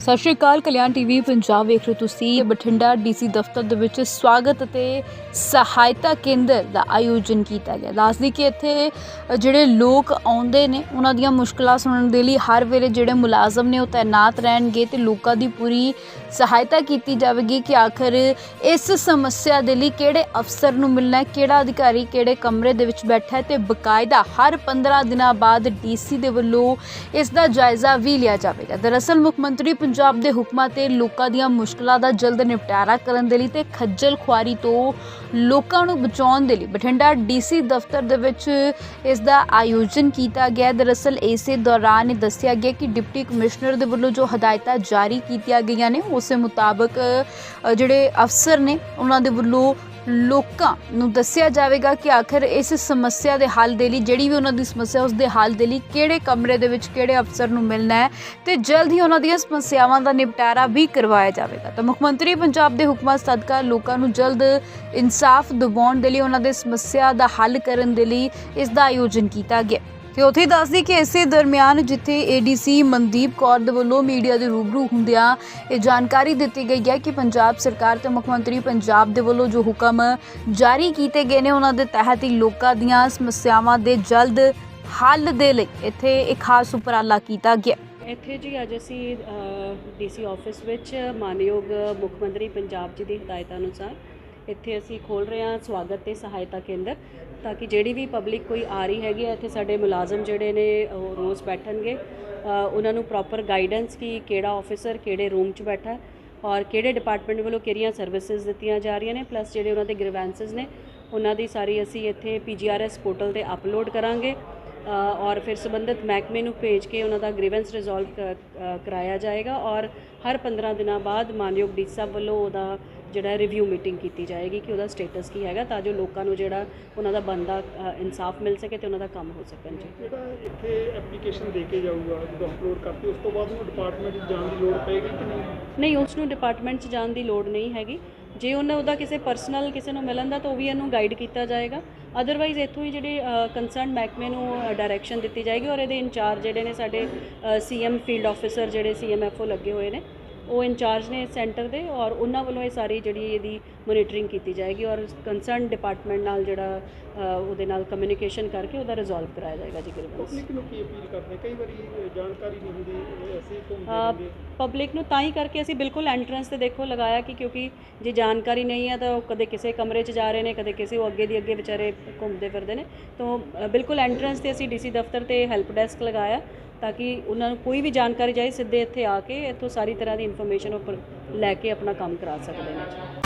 ਸਤਿ ਸ਼੍ਰੀ ਅਕਾਲ, ਕਲਿਆਣ ਟੀਵੀ, ਪੰਜਾਬ ਵੇਖ ਰਹੇ ਹੋ ਤੁਸੀਂ ਬਠਿੰਡਾ ਡੀਸੀ ਦਫ਼ਤਰ ਦੇ ਵਿੱਚ ਸਵਾਗਤ ਅਤੇ ਸਹਾਇਤਾ ਕੇਂਦਰ ਦਾ ਆਯੋਜਨ ਕੀਤਾ ਗਿਆ। ਦੱਸਦੀ ਕਿ ਇੱਥੇ ਜਿਹੜੇ ਲੋਕ ਆਉਂਦੇ ਨੇ, ਉਹਨਾਂ ਦੀਆਂ ਮੁਸ਼ਕਲਾਂ ਸੁਣਨ ਦੇ ਲਈ ਹਰ ਵੇਲੇ ਜਿਹੜੇ ਮੁਲਾਜ਼ਮ ਨੇ ਉਹ ਤਾਇਨਾਤ ਰਹਿਣਗੇ ਤੇ ਲੋਕਾਂ ਦੀ ਪੂਰੀ ਸਹਾਇਤਾ ਕੀਤੀ ਜਾਵੇਗੀ ਕਿ ਆਖਰ ਇਸ ਸਮੱਸਿਆ ਦੇ ਲਈ ਕਿਹੜੇ ਅਫਸਰ ਨੂੰ ਮਿਲਣਾ ਹੈ, ਕਿਹੜਾ ਅਧਿਕਾਰੀ ਕਿਹੜੇ ਕਮਰੇ ਦੇ ਵਿੱਚ ਬੈਠਾ ਹੈ ਤੇ ਬਕਾਇਦਾ ਹਰ 15 ਦਿਨਾਂ ਬਾਅਦ ਡੀਸੀ ਦੇ ਵੱਲੋਂ ਇਸ ਦਾ ਜਾਇਜ਼ਾ ਵੀ ਲਿਆ ਜਾਵੇਗਾ। ਦਰਅਸਲ ਮੁੱਖ ਮੰਤਰੀ ਪੰਜਾਬ ਦੇ ਹੁਕਮਾਂ ਤੇ ਲੋਕਾਂ ਦੀਆਂ ਮੁਸ਼ਕਲਾਂ ਦਾ ਜਲਦ ਨਿਪਟਾਰਾ ਕਰਨ ਦੇ ਲਈ ਤੇ ਖੱਜਲ ਖੁਆਰੀ ਤੋਂ ਲੋਕਾਂ ਨੂੰ ਬਚਾਉਣ ਦੇ ਲਈ ਬਠਿੰਡਾ ਡੀਸੀ ਦਫ਼ਤਰ ਦੇ ਵਿੱਚ ਇਸ ਦਾ ਆਯੋਜਨ ਕੀਤਾ ਗਿਆ ਦਰਅਸਲ ਇਸੇ ਦੌਰਾਨ ਦੱਸਿਆ ਗਿਆ ਕਿ ਡਿਪਟੀ ਕਮਿਸ਼ਨਰ ਦੇ ਵੱਲੋਂ ਜੋ ਹਦਾਇਤਾਂ ਜਾਰੀ ਕੀਤੀਆਂ ਗਈਆਂ ਨੇ, ਉਸੇ ਮੁਤਾਬਕ ਜਿਹੜੇ ਅਫਸਰ ਨੇ, ਉਹਨਾਂ ਦੇ ਵੱਲੋਂ ਲੋਕਾਂ ਨੂੰ ਦੱਸਿਆ ਜਾਵੇਗਾ ਕਿ ਆਖਰ ਇਸ ਸਮੱਸਿਆ ਦੇ ਹੱਲ ਦੇ ਲਈ, ਜਿਹੜੀ ਵੀ ਉਹਨਾਂ ਦੀ ਸਮੱਸਿਆ, ਉਸ ਦੇ ਹੱਲ ਦੇ ਲਈ ਕਿਹੜੇ ਕਮਰੇ ਦੇ ਵਿੱਚ ਕਿਹੜੇ ਅਫਸਰ ਨੂੰ ਮਿਲਣਾ ਹੈ ਤੇ ਜਲਦ ਹੀ ਉਹਨਾਂ ਦੀਆਂ ਸਮੱਸਿਆਵਾਂ ਦਾ ਨਿਪਟਾਰਾ ਵੀ ਕਰਵਾਇਆ ਜਾਵੇਗਾ। ਤਾਂ ਮੁੱਖ ਮੰਤਰੀ ਪੰਜਾਬ ਦੇ ਹੁਕਮਾਂ ਸਦਕਾ ਲੋਕਾਂ ਨੂੰ ਜਲਦ ਇਨਸਾਫ ਦਿਵਾਉਣ ਦੇ ਲਈ, ਉਹਨਾਂ ਦੇ ਸਮੱਸਿਆ ਦਾ ਹੱਲ ਕਰਨ ਦੇ ਲਈ ਇਸ ਦਾ ਆਯੋਜਨ ਕੀਤਾ ਗਿਆ। ਤੇ ਉੱਥੇ ਹੀ ਦੱਸਦੀ ਕਿ ਇਸੇ ਦਰਮਿਆਨ ਜਿੱਥੇ ਏਡੀਸੀ ਮਨਦੀਪ ਕੌਰ ਦੇ ਵੱਲੋਂ ਮੀਡੀਆ ਦੇ ਰੂਬਰੂ ਹੁੰਦਿਆਂ ਇਹ ਜਾਣਕਾਰੀ ਦਿੱਤੀ ਗਈ ਹੈ ਕਿ ਪੰਜਾਬ ਸਰਕਾਰ ਤੇ ਮੁੱਖ ਮੰਤਰੀ ਪੰਜਾਬ ਦੇ ਵੱਲੋਂ ਜੋ ਹੁਕਮ ਜਾਰੀ ਕੀਤੇ ਗਏ ਨੇ, ਉਹਨਾਂ ਦੇ ਤਹਿਤ ਹੀ ਲੋਕਾਂ ਦੀਆਂ ਸਮੱਸਿਆਵਾਂ ਦੇ ਜਲਦ ਹੱਲ ਦੇ ਲਈ ਇੱਥੇ ਇੱਕ ਖਾਸ ਉਪਰਾਲਾ ਕੀਤਾ ਗਿਆ। ਇੱਥੇ ਜੀ ਅੱਜ ਅਸੀਂ ਡੀਸੀ ਆਫਿਸ ਵਿੱਚ ਮਾਨਯੋਗ ਮੁੱਖ ਮੰਤਰੀ ਪੰਜਾਬ ਜੀ ਦੀ ਹਦਾਇਤਾਂ ਅਨੁਸਾਰ ਇੱਥੇ ਅਸੀਂ ਖੋਲ ਰਹੇ ਹਾਂ ਸਵਾਗਤ ਤੇ ਸਹਾਇਤਾ ਕੇਂਦਰ, ਤਾਂ ਕਿ ਜਿਹੜੀ ਵੀ ਪਬਲਿਕ ਕੋਈ ਆ ਰਹੀ ਹੈਗੀ ਹੈ, ਇੱਥੇ ਸਾਡੇ ਮੁਲਾਜ਼ਮ ਜਿਹੜੇ ਨੇ, ਉਹ ਰੋਜ਼ ਬੈਠਣਗੇ। ਉਹਨਾਂ ਨੂੰ ਪ੍ਰੋਪਰ ਗਾਈਡੈਂਸ ਕਿ ਕਿਹੜਾ ਆਫੀਸਰ ਕਿਹੜੇ ਰੂਮ 'ਚ ਬੈਠਾ ਔਰ ਕਿਹੜੇ ਡਿਪਾਰਟਮੈਂਟ ਵੱਲੋਂ ਕਿਹੜੀਆਂ ਸਰਵਿਸਿਜ਼ ਦਿੱਤੀਆਂ ਜਾ ਰਹੀਆਂ ਨੇ ਪਲੱਸ ਜਿਹੜੇ ਉਹਨਾਂ ਦੇ ਗ੍ਰੀਵੈਂਸਸ ਨੇ, ਉਹਨਾਂ ਦੀ ਸਾਰੀ ਅਸੀਂ ਇੱਥੇ ਪੀਜੀਆਰਐਸ ਪੋਰਟਲ ਤੇ ਅਪਲੋਡ ਕਰਾਂਗੇ। ਔਰ ਫਿਰ ਸੰਬੰਧਿਤ ਮਹਿਕਮੇ ਨੂੰ ਭੇਜ ਕੇ ਉਹਨਾਂ ਦਾ ਗ੍ਰੀਵੈਂਸ ਰਿਜ਼ੋਲਵ ਕਰਾਇਆ ਜਾਏਗਾ ਔਰ ਹਰ 15 ਦਿਨਾਂ ਬਾਅਦ ਮਾਨਯੋਗ ਡੀ ਸਾਹਿਬ ਵੱਲੋਂ ਉਹਦਾ ਜਿਹੜਾ ਰਿਵਿਊ ਮੀਟਿੰਗ ਕੀਤੀ ਜਾਏਗੀ ਕਿ ਉਹਦਾ ਸਟੇਟਸ ਕੀ ਹੈਗਾ ਤਾਂ ਜੋ ਲੋਕਾਂ ਨੂੰ ਜਿਹੜਾ ਉਹਨਾਂ ਦਾ ਬੰਦਾ ਇਨਸਾਫ ਮਿਲ ਸਕੇ ਤੇ ਉਹਨਾਂ ਦਾ ਕੰਮ ਹੋ ਸਕਣ ਜੀ। ਇੱਥੇ ਐਪਲੀਕੇਸ਼ਨ ਦੇ ਕੇ ਜਾਊਗਾ ਜਦੋਂ ਅਪਲੋਡ ਕਰਤੀ ਉਸ ਤੋਂ ਬਾਅਦ ਉਹਨੂੰ ਡਿਪਾਰਟਮੈਂਟ 'ਚ ਜਾਣ ਦੀ ਲੋੜ ਪਏਗੀ ਕਿ ਨਹੀਂ? ਨਹੀਂ ਉਸ ਨੂੰ ਡਿਪਾਰਟਮੈਂਟ 'ਚ ਜਾਣ ਦੀ ਲੋੜ ਨਹੀਂ ਹੈਗੀ। ਜੇ ਉਹਨਾਂ ਉਹਦਾ ਕਿਸੇ ਪਰਸਨਲ ਕਿਸੇ ਨੂੰ ਮਿਲਣ ਦਾ ਤਾਂ ਉਹ ਵੀ ਇਹਨੂੰ ਗਾਈਡ ਕੀਤਾ ਜਾਏਗਾ। ਅਦਰਵਾਈਜ਼ ਇੱਥੋਂ ਹੀ ਜਿਹੜੇ ਕੰਸਰਨ ਮਹਿਕਮੇ ਨੂੰ ਡਾਇਰੈਕਸ਼ਨ ਦਿੱਤੀ ਜਾਏਗੀ ਔਰ ਇਹਦੇ ਇੰਚਾਰਜ ਜਿਹੜੇ ਨੇ ਸਾਡੇ ਸੀਐਮ ਫੀਲਡ ਆਫੀਸਰ ਜਿਹੜੇ ਸੀਐਮਐਫਓ ਲੱਗੇ ਹੋਏ ਨੇ ਉਹ ਇੰਚਾਰਜ ਨੇ ਸੈਂਟਰ ਦੇ ਔਰ ਉਹਨਾਂ ਵੱਲੋਂ ਇਹ ਸਾਰੀ ਜਿਹੜੀ ਇਹਦੀ ਮੋਨੀਟਰਿੰਗ ਕੀਤੀ ਜਾਏਗੀ ਔਰ ਕੰਸਰਨ ਡਿਪਾਰਟਮੈਂਟ ਨਾਲ ਜਿਹੜਾ ਉਹਦੇ ਨਾਲ ਕਮਿਊਨੀਕੇਸ਼ਨ ਕਰਕੇ ਉਹਦਾ ਰਿਜ਼ੋਲਵ ਕਰਾਇਆ ਜਾਏਗਾ ਜੀ ਗ੍ਰੀਵੈਂਸ ਪਬਲਿਕ ਨੂੰ ਕੀ ਅਪੀਲ ਕਰਦੇ? ਕਈ ਵਾਰੀ ਜਾਣਕਾਰੀ ਨਹੀਂ ਹੁੰਦੀ ਅਸੀਂ ਘੁੰਮਦੇ ਪਬਲਿਕ ਨੂੰ ਤਾਂ ਹੀ ਕਰਕੇ ਅਸੀਂ ਬਿਲਕੁਲ ਐਂਟਰੈਂਸ ਤੇ ਦੇਖੋ ਲਗਾਇਆ ਕਿ ਕਿਉਂਕਿ ਜੇ ਜਾਣਕਾਰੀ ਨਹੀਂ ਹੈ ਤਾਂ ਉਹ ਕਦੇ ਕਿਸੇ ਕਮਰੇ 'ਚ ਜਾ ਰਹੇ ਨੇ ਕਦੇ ਕਿਸੇ ਉਹ ਅੱਗੇ ਦੀ ਅੱਗੇ ਵਿਚਾਰੇ ਘੁੰਮਦੇ ਫਿਰਦੇ ਨੇ। ਤਾਂ ਬਿਲਕੁਲ ਐਂਟਰੈਂਸ ਤੇ ਅਸੀਂ ਡੀਸੀ ਦਫ਼ਤਰ ਤੇ ਹੈਲਪ ਡੈਸਕ ਲਗਾਇਆ ਤਾਂ ਕਿ ਉਹਨਾਂ ਨੂੰ ਕੋਈ ਵੀ ਜਾਣਕਾਰੀ ਚਾਹੇ ਸਿੱਧੇ ਇੱਥੇ ਆ ਕੇ ਇੱਥੋਂ ਸਾਰੀ ਤਰ੍ਹਾਂ ਦੀ ਇਨਫੋਰਮੇਸ਼ਨ ਉੱਪਰ ਲੈ ਕੇ ਆਪਣਾ ਕੰਮ ਕਰਾ ਸਕਦੇ ਨੇ।